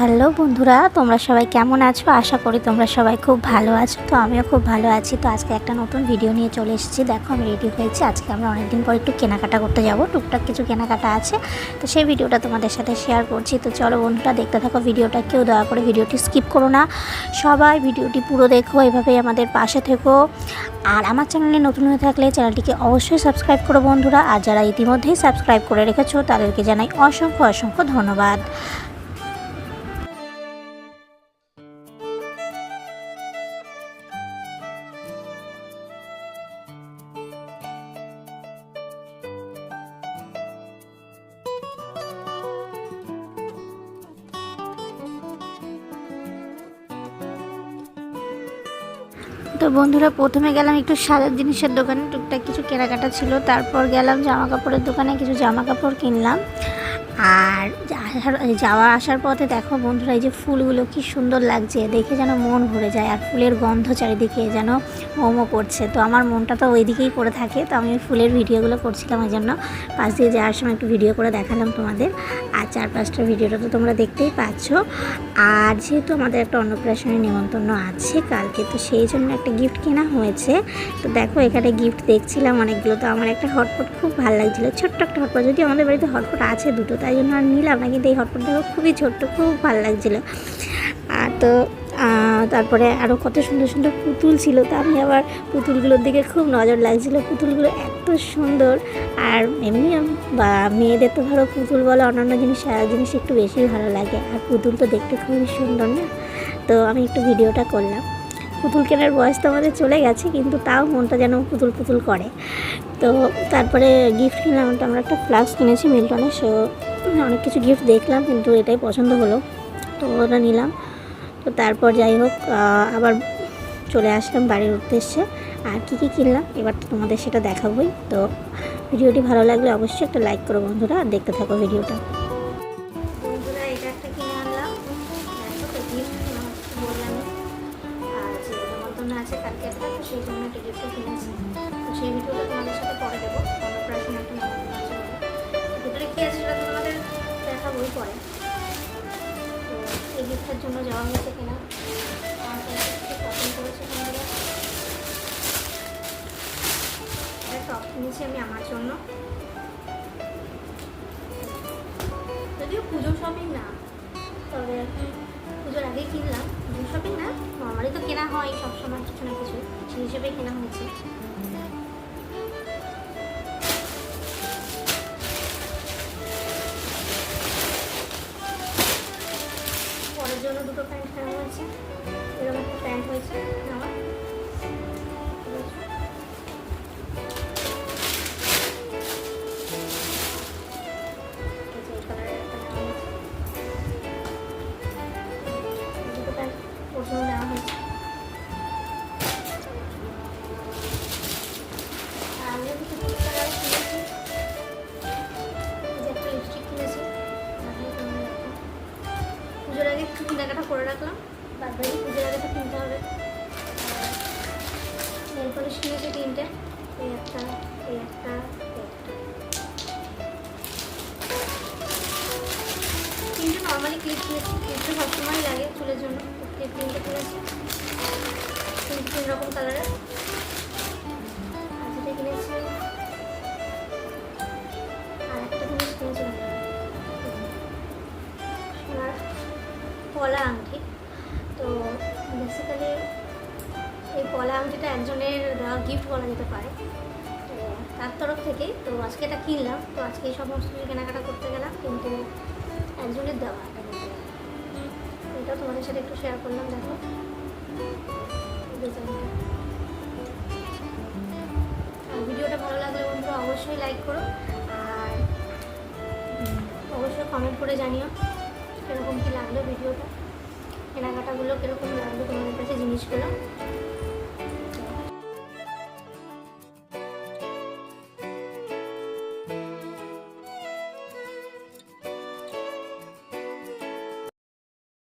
Hello বন্ধুরা, তোমরা সবাই কেমন আছো? আশা করি তোমরা সবাই খুব ভালো আছো। তো আমিও খুব ভালো আছি। তো আজকে একটা নতুন ভিডিও নিয়ে চলে এসেছি। দেখো, আমি রেডি হয়েছি। আজকে আমরা অনেকদিন পর একটু কেনাকাটা করতে যাব। টুকটাক কিছু কেনাকাটা আছে। তো সেই ভিডিওটা তোমাদের সাথে শেয়ার করছি। তো চলো বন্ধুরা, দেখতে থাকো ভিডিওটা কেউ দয়া করে ভিডিওটি স্কিপ করো না। সবাই ভিডিওটি পুরো দেখো, এভাবেই আমাদের পাশে থেকো। আর আমার চ্যানেলে নতুন হয়ে থাকলে চ্যানেলটিকে অবশ্যই সাবস্ক্রাইব করো বন্ধুরা। আর যারা ইতিমধ্যেই সাবস্ক্রাইব করে রেখেছো, তাদেরকে জানাই অসংখ্য অসংখ্য ধন্যবাদ। তো বন্ধুরা, প্রথমে গেলাম একটু সাজার জিনিসের দোকানে। টুকটাক কিছু কেনাকাটা ছিল। তারপর গেলাম জামা কাপড়ের দোকানে কিছু জামা কাপড় কিনলাম। আর যাওয়া আসার পথে দেখো বন্ধুরা, এই যে ফুলগুলো কি সুন্দর লাগছে। দেখে যেন মন ভরে যায় আর ফুলের গন্ধ চারিদিকে যেন মোমো করছে। তো আমার মনটা তো ওই দিকেই পড়ে থাকে, তো আমি ফুলের ভিডিওগুলো করছিলাম ওই জন্য। পাশ দিয়ে যাওয়ার সময় একটু ভিডিও করে দেখালাম তোমাদের। আর চার পাঁচটা ভিডিওটা তো তোমরা দেখতেই পাচ্ছ। আর যেহেতু আমাদের একটা অন্নপ্রাশনের নিমন্ত্রণ আছে কালকে, তো সেই জন্য একটা গিফট কেনা হয়েছে। তো দেখো এখানে গিফট দেখছিলাম অনেকগুলো, তো আমার একটা হটপট খুব ভালো লাগছিল। ছোট্ট একটা হটপট যদি আমাদের বাড়িতে হটপট আছে দুটো জন্য আর নিলাম না, কিন্তু এই হটপটটা খুবই ছোট্ট, খুব ভালো লাগছিল। আর তো তারপরে আরও কত সুন্দর সুন্দর পুতুল ছিল, তো আমি আবার পুতুলগুলোর দিকে খুব নজর লাগছিল। পুতুলগুলো এত সুন্দর, আর এমনি বা মেয়েদের তো ধরো পুতুল বলে, অন্যান্য জিনিস, সারা জিনিস একটু বেশি ভালো লাগে। আর পুতুল তো দেখতে খুবই সুন্দর না? তো আমি একটু ভিডিওটা করলাম। পুতুল কেনার বয়স তো আমাদের চলে গেছে, কিন্তু তাও মনটা যেন পুতুল পুতুল করে। তো তারপরে গিফট কিনলাম আমরা একটা ফ্লাক্স কিনেছি মিল্টনে সো অনেক কিছু গিফট দেখলাম, কিন্তু এটাই পছন্দ হলো। তো ওটা নিলাম। তো তারপর যাই হোক আবার চলে আসলাম বাড়ির উদ্দেশ্যে। আর কী কী কিনলাম, এবার তো তোমাদের সেটা দেখাবোই। তো ভিডিওটি ভালো লাগলে অবশ্যই একটা লাইক করো বন্ধুরা, আর দেখতে থাকো ভিডিওটা। সেই জন্য সেই ভিডিওটা তোমাদের সাথে পরে দেবো। কী আছে সেটা তোমাদের দেখাবোই পরে। তো এই গিফটের জন্য যাওয়া হয়েছে কিনা একটা টপ কিনেছি আমি আমার জন্য। যদিও পুজো শপিং না, তবে পুজোর আগে কিনলাম। পুজো শপিং না নর্মালি তো কেনা হয় সবসময় কিছু না কিছু, সেই হিসেবেই কেনা হয়েছে। প্যান্ট কেনা হয়েছে? এরকম একটা প্যান্ট হয়েছে? আমার কেনাকাটা করে রাখলাম। তারপরে আগে তো কিনতে হবে। পলিশ কিনেছি তিনটে। এই একটা এই একটা, এই তিনটে নর্মালি ক্লিপ কিনেছি ক্লিপটা সবসময় লাগে চুলের জন্য। ক্লিপ তিনটে কিনেছি। তিন রকম কালারের পলা আংটি। তো বেসিক্যালি এই পলা আংটিটা একজনের গিফট বলা যেতে পারে। তো তার তরফ থেকেই তো আজকে এটা কিনলাম। তো আজকে এই সমস্ত কিছু কেনাকাটা করতে গেলাম, কিন্তু একজনের দেওয়া। এটা তোমাদের সাথে একটু শেয়ার করলাম, দেখো। ভিডিওটা ভালো লাগলে বন্ধুরা অবশ্যই লাইক করো। আর অবশ্যই কমেন্ট করে জানিও। কীরকম কী লাগল ভিডিওটা কেনাকাটাগুলো কীরকম লাগল তোমাদের কাছে জিনিসগুলো?